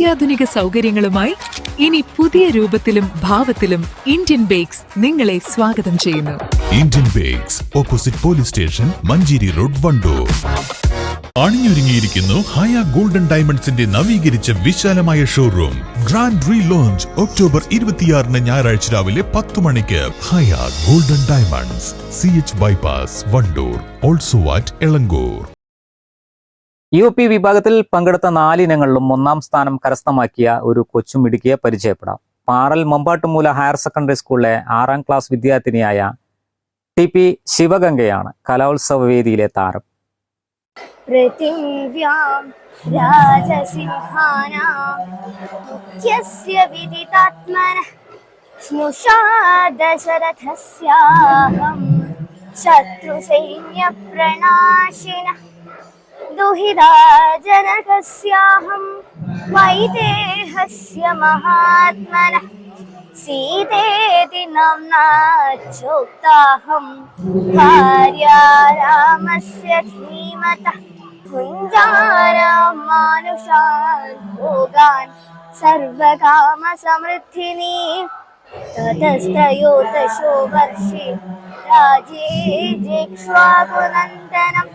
അത്യാധുനിക സൗകര്യങ്ങളുമായി ഇനി പുതിയ രൂപത്തിലും ഭാവത്തിലും ഇന്ത്യൻ ബേക്സ് നിങ്ങളെ സ്വാഗതം ചെയ്യുന്നു. Indian bakes opposite police station Manjeri road Wandoor. അണിഞ്ഞൊരുങ്ങിയിരിക്കുന്നു Haya golden ഡയമണ്ട്സിന്റെ നവീകരിച്ച വിശാലമായ showroom grand re launch October ഇരുപത്തിയാറിന് ഞായറാഴ്ച രാവിലെ പത്ത് മണിക്ക്. Haya golden diamonds C H bypass Wandoor. Also at Elankur U P വിഭാഗത്തിൽ പങ്കെടുത്ത നാലിനങ്ങളിലും ഒന്നാം സ്ഥാനം കരസ്ഥമാക്കിയ ഒരു കൊച്ചുമിടുക്കിയെ പരിചയപ്പെടാം. പാറൽ മമ്പാട്ടുമൂല ഹയർ സെക്കൻഡറി സ്കൂളിലെ ആറാം ക്ലാസ് വിദ്യാർത്ഥിനിയായ ടി പി ശിവഗംഗയാണ് കലോത്സവ വേദിയിലെ താരം. പൃഥിവ്യാം രാജസിംഹാനാം മുഖ്യസ്യ വിദിതാത്മന ശത്രുസൈന്യപ്രണാശിനഃ. दुहिता जनकस्याहं वैदेहस्य महात्मनः सीतेति नाम्ना चोक्ताहं भार्या रामस्य धीमतः भुञ्जानां मानुषान् भोगान् सर्वकामसमृद्धिनी ततस्तयोदशो वर्षे राजे जेक्ष्वाकुनन्दनम्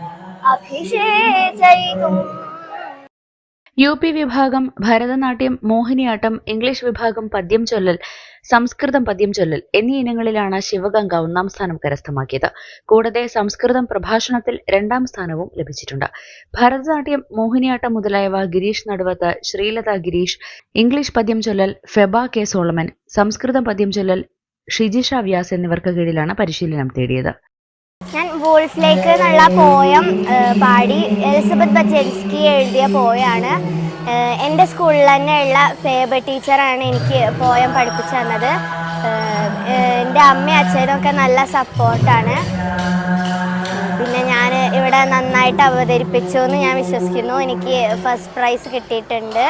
യു പി വിഭാഗം ഭരതനാട്യം മോഹിനിയാട്ടം ഇംഗ്ലീഷ് വിഭാഗം പദ്യം ചൊല്ലൽ സംസ്കൃതം പദ്യം ചൊല്ലൽ എന്നീ ഇനങ്ങളിലാണ് ശിവഗംഗ ഒന്നാം സ്ഥാനം കരസ്ഥമാക്കിയത്. കൂടാതെ സംസ്കൃതം പ്രഭാഷണത്തിൽ രണ്ടാം സ്ഥാനവും ലഭിച്ചിട്ടുണ്ട്. ഭരതനാട്യം മോഹിനിയാട്ടം മുതലായവ ഗിരീഷ് നടുവത്ത് ശ്രീലത ഗിരീഷ് ഇംഗ്ലീഷ് പദ്യം ചൊല്ലൽ ഫെബ കെ സോളമൻ സംസ്കൃതം പദ്യം ചൊല്ലൽ ഷിജിഷ വ്യാസ് എന്നിവർക്ക് കീഴിലാണ് പരിശീലനം തേടിയത്. ഞാൻ നല്ല ലേക്ക് എന്നുള്ള പോയം പാടി എലിസബത്ത് ബച്ചെൻസ്കി എഴുതിയ പോയാണ്. എന്റെ സ്കൂളിൽ തന്നെയുള്ള ഫേബർ ടീച്ചറാണ് എനിക്ക് പോയം പഠിപ്പിച്ചു തന്നത്. എന്റെ അമ്മയും അച്ഛനൊക്കെ നല്ല സപ്പോർട്ടാണ്. പിന്നെ ഞാൻ ഇവിടെ നന്നായിട്ട് അവതരിപ്പിച്ചു എന്ന് ഞാൻ വിശ്വസിക്കുന്നു. എനിക്ക് ഫസ്റ്റ് പ്രൈസ് കിട്ടിയിട്ടുണ്ട്.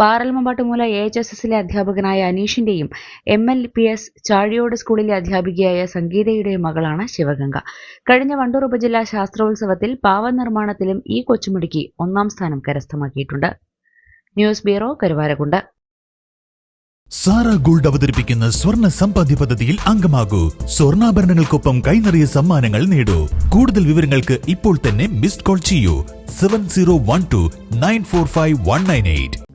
പാറൽമമ്പാട്ടുമൂല എ എച്ച് എസ് എസിലെ അധ്യാപകനായ അനീഷിന്റെയും M L P S Chazhiyode സ്കൂളിലെ അധ്യാപികയായ സംഗീതയുടെയും മകളാണ് ശിവഗംഗ. കഴിഞ്ഞ വണ്ടൂർ ഉപജില്ലാ ശാസ്ത്രോത്സവത്തിൽ പാവനിർമ്മാണത്തിലും ഈ കൊച്ചുമിടുക്കി ഒന്നാം സ്ഥാനം കരസ്ഥമാക്കിയിട്ടുണ്ട്. News bureau Karuvarakundu. Sara gold അവതരിപ്പിക്കുന്ന സ്വർണ സമ്പാദ്യ പദ്ധതിയിൽ അംഗമാകൂ. സ്വർണാഭരണങ്ങൾക്കൊപ്പം കൈനിറിയ സമ്മാനങ്ങൾ നേടൂ. കൂടുതൽ വിവരങ്ങൾക്ക് ഇപ്പോൾ തന്നെ മിസ്ഡ് കോൾ ചെയ്യൂ. Seven zero one two nine four five one nine eight.